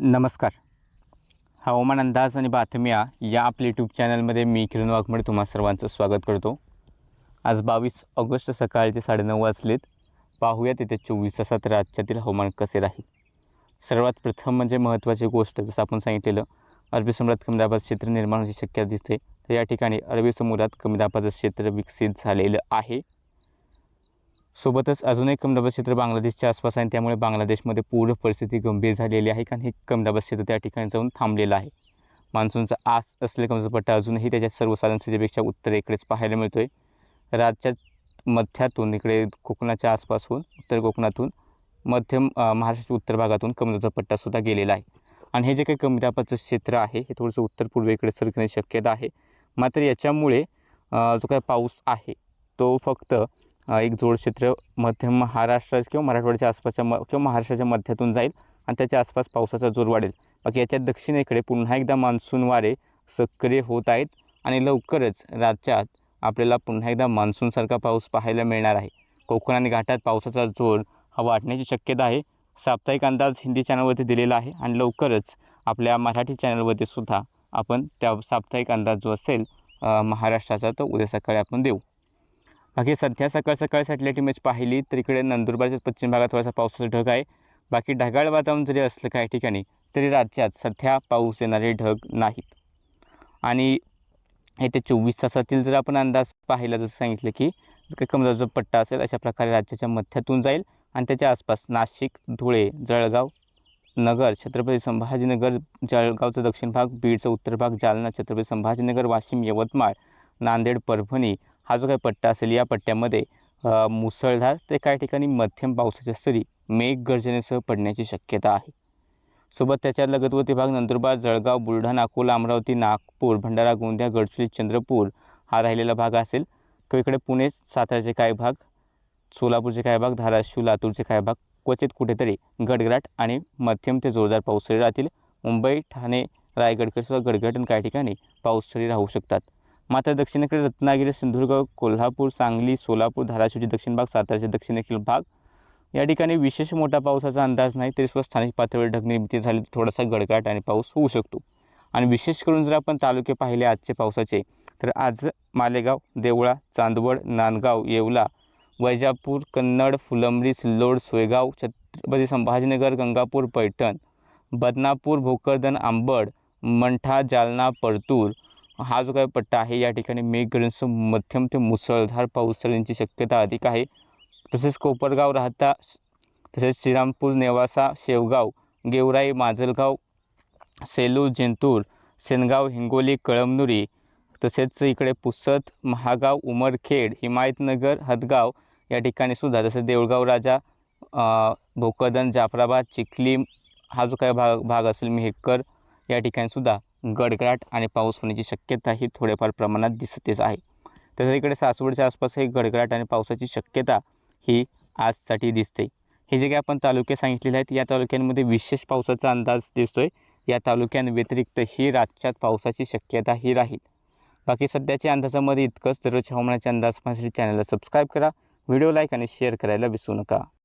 नमस्कार. हवामान अंदाज आणि बातम्या या आपल्या यूट्यूब चॅनलमध्ये मी किरण वाघमडे तुम्हा सर्वांचं स्वागत करतो. आज बावीस ऑगस्ट सकाळचे साडेनऊ वाजलेत. पाहूया तिथे चोवीस तासात राज्यातील हवामान कसे राहील. सर्वात प्रथम म्हणजे महत्त्वाची गोष्ट जसं आपण सांगितलेलं अरबी समुद्रात कमी दाबाचं क्षेत्र निर्माण होण्याची शक्यता दिसते. तर या ठिकाणी अरबी समुद्रात कमी दाबाचं क्षेत्र विकसित झालेलं आहे. सोबतच अजून एक कमदाबाद क्षेत्र बांगलादेशच्या आसपास आहे त्यामुळे बांगलादेशमध्ये पूर परिस्थिती गंभीर झालेली आहे कारण हे कमदाबाद क्षेत्र त्या ठिकाणी जाऊन थांबलेलं आहे. मान्सूनचा आस असले कमचा पट्टा अजूनही त्याच्या सर्वसाधारण स्थितीपेक्षा उत्तरेकडेच पाहायला मिळतो आहे राज्यात मध्यातून इकडे कोकणाच्या आसपासून उत्तर कोकणातून मध्यम महाराष्ट्राच्या उत्तर भागातून कमी पट्टासुद्धा गेलेला आहे. आणि हे जे काही कमदाबादचं क्षेत्र आहे हे थोडंसं उत्तर पूर्वेकडे सरकण्याची शक्यता आहे. मात्र याच्यामुळे जो काही पाऊस आहे तो फक्त एक जोड क्षेत्र मध्य महाराष्ट्राच्या किंवा मराठवाड्याच्या आसपासच्या म किंवा महाराष्ट्राच्या मध्यातून जाईल आणि त्याच्या आसपास पावसाचा जोर वाढेल. बाकी याच्या दक्षिणेकडे पुन्हा एकदा मान्सून वारे सक्रिय होत आहेत आणि लवकरच राज्यात आपल्याला पुन्हा एकदा मान्सूनसारखा पाऊस पाहायला मिळणार आहे. कोकण आणि घाटात पावसाचा जोर हा वाढण्याची शक्यता आहे. साप्ताहिक अंदाज हिंदी चॅनलवरती दिलेला आहे आणि लवकरच आपल्या मराठी चॅनलवरती सुद्धा आपण त्या साप्ताहिक अंदाज जो असेल महाराष्ट्राचा तो उद्या सकाळी आपण देऊ. बाकी सध्या सकाळ सकाळ सॅटेलाईट इमेज पाहिली तर इकडे नंदुरबारच्या पश्चिम भागात थोडासा पावसाचा ढग आहे. बाकी ढगाळ वातावरण जरी असलं काही ठिकाणी तरी राज्यात सध्या पाऊस येणारे ढग नाहीत. आणि येत्या चोवीस तासातील जर आपण अंदाज पाहिला जसं सांगितलं की जो कमी पट्टा असेल अशा प्रकारे राज्याच्या मध्यातून जाईल. आणि त्याच्या आसपास नाशिक धुळे जळगाव नगर छत्रपती संभाजीनगर जळगावचा दक्षिण भाग बीडचा उत्तर भाग जालना छत्रपती संभाजीनगर वाशिम यवतमाळ नांदेड परभणी हा जो काही पट्टा असेल या पट्ट्यामध्ये मुसळधार ते काही ठिकाणी मध्यम पावसाच्या सरी मेघगर्जनेसह पडण्याची शक्यता आहे. सोबत त्याच्या लगतवर्ती भाग नंदुरबार जळगाव बुलढाणा अकोला अमरावती नागपूर भंडारा गोंदिया गडचिरोली चंद्रपूर हा राहिलेला भाग असेल. किंवा इकडे पुणे साताऱ्याचे काही भाग सोलापूरचे काही भाग धाराशिव लातूरचे काही भाग क्वचित कुठेतरी गडगडाट आणि मध्यम ते जोरदार पावसाळी राहतील. मुंबई ठाणे रायगडकडे सुद्धा गडगड आणि काही ठिकाणी पावसाळी राहू शकतात. मात्र दक्षिणेकडे रत्नागिरी सिंधुदुर्ग कोल्हापूर सांगली सोलापूर धाराशिवचे दक्षिण भाग साताऱ्याचे दक्षिणेकडील भाग. या ठिकाणी विशेष मोठा पावसाचा अंदाज नाही तरी सुद्धा स्थानिक पातळीवर ढगनिर्मिती झाली तर थोडासा गडगडाट आणि पाऊस होऊ शकतो. आणि विशेष करून जर आपण तालुके पाहिले आजचे पावसाचे तर आज मालेगाव देवळा चांदवड नांदगाव येवला वैजापूर कन्नड फुलंब्री सिल्लोड सोयगाव छत्रपती संभाजीनगर गंगापूर पैठण बदनापूर भोकरदन आंबड मंठा जालना परतूर हा जो काही पट्टा आहे या ठिकाणी मेघगर्जनसह मध्यम ते मुसळधार पाऊस पडण्याची शक्यता अधिक आहे. तसेच कोपरगाव राहता तसेच श्रीरामपूर नेवासा शेवगाव गेवराई माजलगाव सेलू जिंतूर सेनगाव हिंगोली कळमनुरी तसेच इकडे पुसद महागाव उमरखेड हिमायतनगर हदगाव या ठिकाणी सुद्धा जसं देऊळगाव राजा भोकदन जाफराबाद चिखली हा जो काही भाग भाग असेल मेहकर या ठिकाणी सुद्धा गडगडाट आणि पाऊस होण्याची शक्यता ही थोड्याफार प्रमाणात दिसतेच आहे. तसंच इकडे सासवडच्या आसपास हे गडगडाट आणि पावसाची शक्यता ही आजसाठी दिसते. हे जे काही आपण तालुके सांगितलेले आहेत या तालुक्यांमध्ये विशेष पावसाचा अंदाज दिसतो आहे या तालुक्यांव्यतिरिक्त ही राज्यात पावसाची शक्यता ही राहील. बाकी सध्याच्या अंदाजामध्ये इतकंच. दररोज हवामानाचे अंदाज माझ्या चॅनलला सबस्क्राईब करा. व्हिडिओ लाईक आणि शेअर करायला विसरू नका.